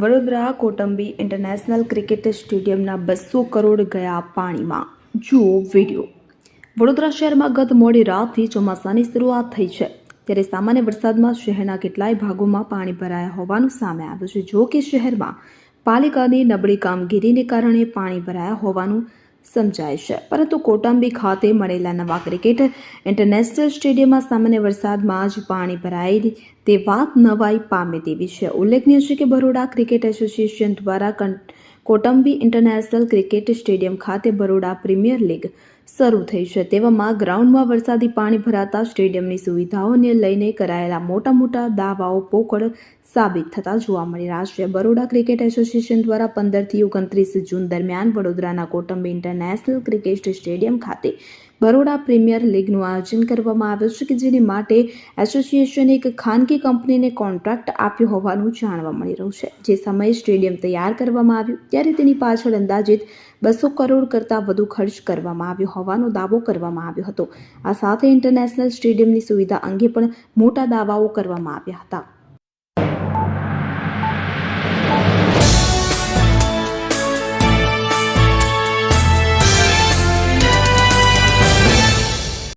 Vadodara, Kotambi international cricket સ્ટેડિયમના બસો કરોડ ગયા પાણીમાં. જુઓ વીડિયો. વડોદરા શહેરમાં ગત મોડી રાતથી ચોમાસાની શરૂઆત થઈ છે. ત્યારે સામાન્ય વરસાદમાં શહેરના કેટલાય ભાગોમાં પાણી ભરાયા હોવાનું સામે આવ્યું છે. જો કે શહેરમાં પાલિકાની નબળી કામગીરીને કારણે પાણી ભરાયા હોવાનું સમજાય છે. પરંતુ કોટંબી ખાતે મળેલા નવા ક્રિકેટ ઇન્ટરનેશનલ સ્ટેડિયમમાં સામાન્ય વરસાદમાં જ પાણી ભરાયેલી તે વાત નવાઈ પામે તેવી છે. ઉલ્લેખનીય છે કે બરોડા ક્રિકેટ એસોસિએશન દ્વારા કોટંબી ઇન્ટરનેશનલ ક્રિકેટ સ્ટેડિયમ ખાતે બરોડા પ્રીમિયર લીગ શરૂ થઈ છે. તેવામાં ગ્રાઉન્ડમાં વરસાદી પાણી ભરાતા સ્ટેડિયમની સુવિધાઓને લઈને કરાયેલા મોટા મોટા દાવાઓ પોકળ સાબિત થતા જોવા મળી રહ્યા છે. બરોડા ક્રિકેટ એસોસિએશન દ્વારા પંદરથી ઓગણત્રીસ જૂન દરમિયાન વડોદરાના કોટંબી ઇન્ટરનેશનલ ક્રિકેટ સ્ટેડિયમ ખાતે બરોડા પ્રીમિયર લીગનું આયોજન કરવામાં આવ્યું છે કે જેની માટે એસોસિએશને એક ખાનગી કંપનીને કોન્ટ્રાક્ટ આપ્યો હોવાનું જાણવા મળી રહ્યું છે. જે સમયે સ્ટેડિયમ તૈયાર કરવામાં આવ્યું, ત્યારે તેની પાછળ અંદાજિત બસો કરોડ કરતાં વધુ ખર્ચ કરવામાં આવ્યો હોવાનો દાવો કરવામાં આવ્યો હતો. આ સાથે ઇન્ટરનેશનલ સ્ટેડિયમની સુવિધા અંગે પણ મોટા દાવાઓ કરવામાં આવ્યા હતા.